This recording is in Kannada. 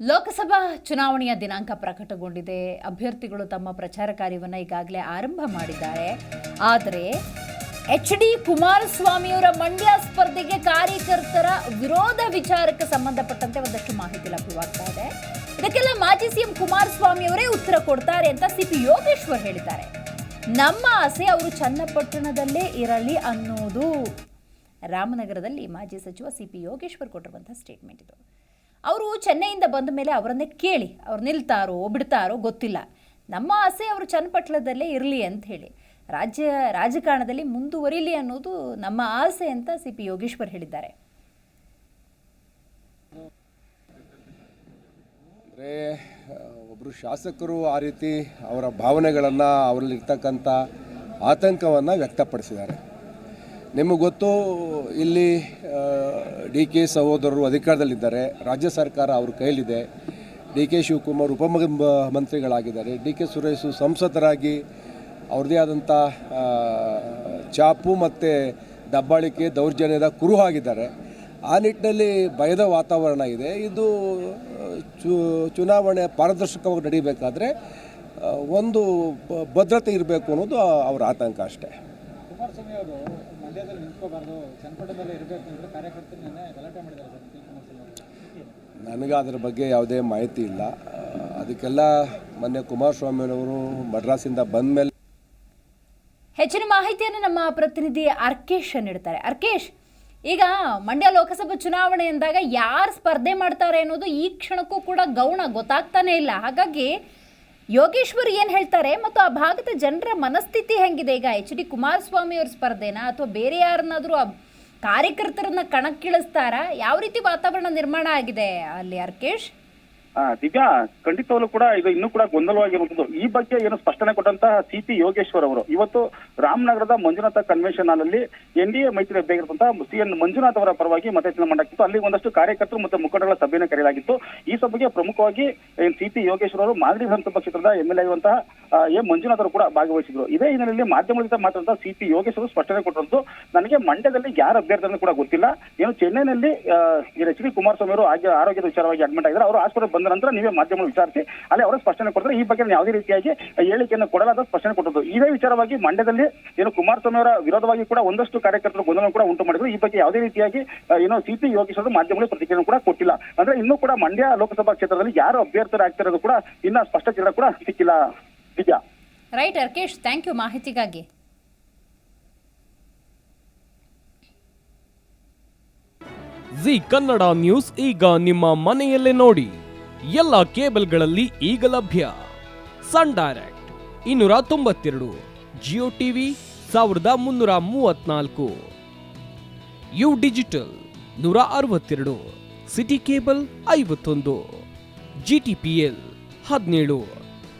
ಲೋಕಸಭಾ ಚುನಾವಣೆಯ ದಿನಾಂಕ ಪ್ರಕಟಗೊಂಡಿದೆ. ಅಭ್ಯರ್ಥಿಗಳು ತಮ್ಮ ಪ್ರಚಾರ ಕಾರ್ಯವನ್ನು ಈಗಾಗಲೇ ಆರಂಭ ಮಾಡಿದ್ದಾರೆ. ಆದರೆ ಎಚ್ ಡಿ ಕುಮಾರಸ್ವಾಮಿಯವರ ಮಂಡ್ಯ ಸ್ಪರ್ಧೆಗೆ ಕಾರ್ಯಕರ್ತರ ವಿರೋಧ ವಿಚಾರಕ್ಕೆ ಸಂಬಂಧಪಟ್ಟಂತೆ ಒಂದಷ್ಟು ಮಾಹಿತಿ ಲಭ್ಯವಾಗ್ತಾ ಇದೆ. ಇದಕ್ಕೆಲ್ಲ ಮಾಜಿ ಸಿಎಂ ಕುಮಾರಸ್ವಾಮಿ ಅವರೇ ಉತ್ತರ ಕೊಡ್ತಾರೆ ಅಂತ ಸಿಪಿ ಯೋಗೇಶ್ವರ್ ಹೇಳಿದ್ದಾರೆ. ನಮ್ಮ ಆಸೆ ಅವರು ಚನ್ನಪಟ್ಟಣದಲ್ಲೇ ಇರಲಿ ಅನ್ನೋದು. ರಾಮನಗರದಲ್ಲಿ ಮಾಜಿ ಸಚಿವ ಸಿ ಪಿ ಯೋಗೇಶ್ವರ್ ಕೊಟ್ಟಿರುವಂತಹ ಸ್ಟೇಟ್ಮೆಂಟ್ ಇದು. ಅವರು ಚೆನ್ನೈಯಿಂದ ಬಂದ ಮೇಲೆ ಅವರನ್ನೇ ಕೇಳಿ, ಅವ್ರು ನಿಲ್ತಾರೋ, ಬಿಡ್ತಾರೋ ಗೊತ್ತಿಲ್ಲ. ನಮ್ಮ ಆಸೆ ಅವರು ಚನ್ನಪಟ್ಟಣದಲ್ಲೇ ಇರಲಿ ಅಂತ ಹೇಳಿ. ರಾಜ್ಯ, ರಾಜಕಾರಣದಲ್ಲಿ ಮುಂದುವರಿಲಿ ಅನ್ನೋದು ನಮ್ಮ ಆಸೆ ಅಂತ ಸಿ ಪಿ ಯೋಗೇಶ್ವರ್ ಹೇಳಿದ್ದಾರೆ. ಒಬ್ಬರು ಶಾಸಕರು ಆ ರೀತಿ ಅವರ ಭಾವನೆಗಳನ್ನು ಅವರಲ್ಲಿರ್ತಕ್ಕಂಥ ಆತಂಕವನ್ನು ವ್ಯಕ್ತಪಡಿಸಿದ್ದಾರೆ. ನಿಮಗೆ ಗೊತ್ತು, ಇಲ್ಲಿ ಡಿ ಕೆ ಸಹೋದರರು ಅಧಿಕಾರದಲ್ಲಿದ್ದಾರೆ. ರಾಜ್ಯ ಸರ್ಕಾರ ಅವ್ರ ಕೈಲಿದೆ ಡಿ ಕೆ ಶಿವಕುಮಾರ್ ಉಪಮುಖ್ಯಮಂತ್ರಿಗಳಾಗಿದ್ದಾರೆ ಡಿ ಕೆ ಸುರೇಶು ಸಂಸದರಾಗಿ ಅವ್ರದ್ದೇ ಆದಂಥ ಚಾಪು ಮತ್ತು ದಬ್ಬಾಳಿಕೆ ದೌರ್ಜನ್ಯದ ಕುರು ಆಗಿದ್ದಾರೆ. ಆ ನಿಟ್ಟಿನಲ್ಲಿ ಭಯದ ವಾತಾವರಣ ಇದೆ. ಇದು, ಚು, ಚುನಾವಣೆ ಪಾರದರ್ಶಕವಾಗಿ ನಡೀಬೇಕಾದ್ರೆ ಒಂದು ಭದ್ರತೆ ಇರಬೇಕು ಅನ್ನೋದು ಅವರ ಆತಂಕ ಅಷ್ಟೇ. ಅವರು ಮಂಡ್ಯದಲ್ಲಿ ನಿಂತ್ಕೋಬಾರ್ದು ಚನ್ನಪಟ್ಟಣದಲ್ಲಿ ಇರಬೇಕು ಅಂತ ಕಾರ್ಯಕರ್ತರು ನಿನ್ನೆ ಗಲಾಟೆ ಮಾಡಿದ್ದಾರೆ ಸರ್. ನನಗೆ ಅದರ ಬಗ್ಗೆ ಯಾವುದೇ ಮಾಹಿತಿ ಇಲ್ಲ. ಅದಕ್ಕೆಲ್ಲ ಮೊನ್ನೆ ಕುಮಾರಸ್ವಾಮಿಯವರು ಮಡ್ರಾಸಿಂದ ಬಂದ ಮೇಲೆ ಹೆಚ್ಚಿನ ಮಾಹಿತಿಯನ್ನು ನಮ್ಮ ಪ್ರತಿನಿಧಿ ಅರ್ಕೇಶ್ ನೀಡ್ತಾರೆ. ಅರ್ಕೇಶ್ ಈಗ ಮಂಡ್ಯ ಲೋಕಸಭಾ ಚುನಾವಣೆ ಅಂದಾಗ ಯಾರು ಸ್ಪರ್ಧೆ ಮಾಡ್ತಾರೆ ಅನ್ನೋದು ಈ ಕ್ಷಣಕ್ಕೂ ಕೂಡ ಗೌಣ ಗೊತ್ತಾಗ್ತಾನೆ ಇಲ್ಲ. ಹಾಗಾಗಿ ಯೋಗೇಶ್ವರ್ ಏನು ಹೇಳ್ತಾರೆ ಮತ್ತು ಆ ಭಾಗದ ಜನರ ಮನಸ್ಥಿತಿ ಹೆಂಗಿದೆ? ಈಗ ಎಚ್ ಡಿ ಕುಮಾರಸ್ವಾಮಿ ಅವ್ರ ಸ್ಪರ್ಧೆನಾ ಅಥವಾ ಬೇರೆ ಯಾರನ್ನಾದರೂ ಕಾರ್ಯಕರ್ತರನ್ನ ಕಣಕ್ಕಿಳಿಸ್ತಾರಾ? ಯಾವ ರೀತಿ ವಾತಾವರಣ ನಿರ್ಮಾಣ ಆಗಿದೆ ಅಲ್ಲಿ ಅರ್ಕೇಶ್ ದಿವ್ಯಾ ಖಂಡಿತವಾಗ್ಲೂ ಕೂಡ ಇದು ಇನ್ನೂ ಕೂಡ ಗೊಂದಲವಾಗಿರುವಂತದ್ದು ಈ ಬಗ್ಗೆ ಏನು ಸ್ಪಷ್ಟನೆ ಕೊಟ್ಟಂತಹ ಸಿ ಪಿ ಯೋಗೇಶ್ವರ್ ಅವರು. ಇವತ್ತು ರಾಮನಗರದ Manjunatha convention hall N D A ಮೈತ್ರಿ ಅಭ್ಯರ್ಥಿಯಾಗಿರುವಂತಹ ಸಿ ಎನ್ ಮಂಜುನಾಥ್ ಅವರ ಪರವಾಗಿ ಮತಯಾಚನೆ ಮಾಡಲಾಗಿತ್ತು. ಅಲ್ಲಿ ಒಂದಷ್ಟು ಕಾರ್ಯಕರ್ತರು ಮತ್ತು ಮುಖಂಡಗಳ ಸಭೆಯನ್ನು ಕರೆಯಲಾಗಿತ್ತು. ಈ ಸಭೆಗೆ ಪ್ರಮುಖವಾಗಿ ಸಿ ಪಿ ಯೋಗೇಶ್ವರ್ ಅವರು ಮಾಗಡಿ ವಿಧಾನಸಭಾ ಕ್ಷೇತ್ರದ ಎಂ ಎಲ್ ಆಗಿರುವಂತಹ ಆ, ಎ. ಮಂಜುನಾಥರು ಅವರು ಕೂಡ ಭಾಗವಹಿಸಿದ್ರು. ಇದೇ ಹಿನ್ನೆಲೆಯಲ್ಲಿ ಮಾಧ್ಯಮಗಳ ಜೊತೆ ಮಾತಾಡಿದ ಸಿ ಪಿ ಸ್ಪಷ್ಟನೆ ಕೊಟ್ಟಂತು ನನಗೆ ಮಂಡ್ಯದಲ್ಲಿ ಯಾರ ಅಂತ ಕೂಡ ಗೊತ್ತಿಲ್ಲ. ಏನು ಚೆನ್ನೈನಲ್ಲಿ ಎಚ್ ಡಿ ಕುಮಾರಸ್ವಾಮಿ ಅವರು ಆಗಿ, ಆರೋಗ್ಯದ ವಿಚಾರವಾಗಿ ಅಡ್ಮಿಟ್ ಆಗಿದ್ದಾರೆ. ಅವರು ಆಸ್ಪತ್ರೆ ಬಂದ ನಂತರ ನೀವೇ ಮಾಧ್ಯಮಗಳು ವಿಚಾರಿಸಿ, ಅಲ್ಲಿ ಅವರು ಸ್ಪಷ್ಟನೆ ಕೊಟ್ಟರೆ ಈ ಬಗ್ಗೆ ಯಾವುದೇ ರೀತಿಯಾಗಿ ಹೇಳಿಕೆಯನ್ನು ಕೊಡಲಾದ ಸ್ಪಷ್ಟನೆ ಕೊಟ್ಟದ್ದು. ಇದೇ ವಿಚಾರವಾಗಿ ಮಂಡ್ಯದಲ್ಲಿ ಏನು ಕುಮಾರಸ್ವಾಮಿ ಅವರ ವಿರೋಧವಾಗಿ ಕೂಡ ಒಂದಷ್ಟು ಕಾರ್ಯಕರ್ತರು ಗೊಂದಲ ಕೂಡ ಉಂಟು ಮಾಡಿದ್ರು. ಈ ಬಗ್ಗೆ ಯಾವುದೇ ರೀತಿಯಾಗಿ ಏನೋ ಸಿ ಪಿ ಯೋಗೇಶ್ವರ ಮಾಧ್ಯಮಗಳಿಗೆ ಪ್ರತಿಕ್ರಿಯೆ ಕೂಡ ಕೊಟ್ಟಿಲ್ಲ. ಅಂದ್ರೆ ಇನ್ನೂ ಕೂಡ ಮಂಡ್ಯ ಲೋಕಸಭಾ ಕ್ಷೇತ್ರದಲ್ಲಿ ಯಾರು ಅಭ್ಯರ್ಥರಾಗ್ತಿರೋದು ಕೂಡ ಇನ್ನ ಸ್ಪಷ್ಟ ಚಿತ್ರ ಕೂಡ ಸಿಕ್ಕಿಲ್ಲ. ನಿಜ ರೈಟ್ ಅರ್ಕೇಶ್ ಥ್ಯಾಂಕ್ ಯು ಮಾಹಿತಿಗಾಗಿ. ಜಿ ಕನ್ನಡ ನ್ಯೂಸ್ ಈಗ ನಿಮ್ಮ ಮನೆಯಲ್ಲೇ ನೋಡಿ. ಎಲ್ಲ ಕೇಬಲ್ಗಳಲ್ಲಿ ಈಗ ಲಭ್ಯ. ಸನ್ ಡೈರೆಕ್ಟ್ ಇನ್ನೂರ ತೊಂಬತ್ತೆರಡು ಜಿಯೋ ಟಿವಿ ಸಾವಿರದ ಮುನ್ನೂರ ಮೂವತ್ನಾಲ್ಕು. ಯು ಡಿಜಿಟಲ್ ನೂರ ಅರವತ್ತೆರಡು ಸಿಟಿ ಕೇಬಲ್ ಐವತ್ತೊಂದು ಜಿಟಿಪಿಎಲ್ ಹದಿನೇಳು.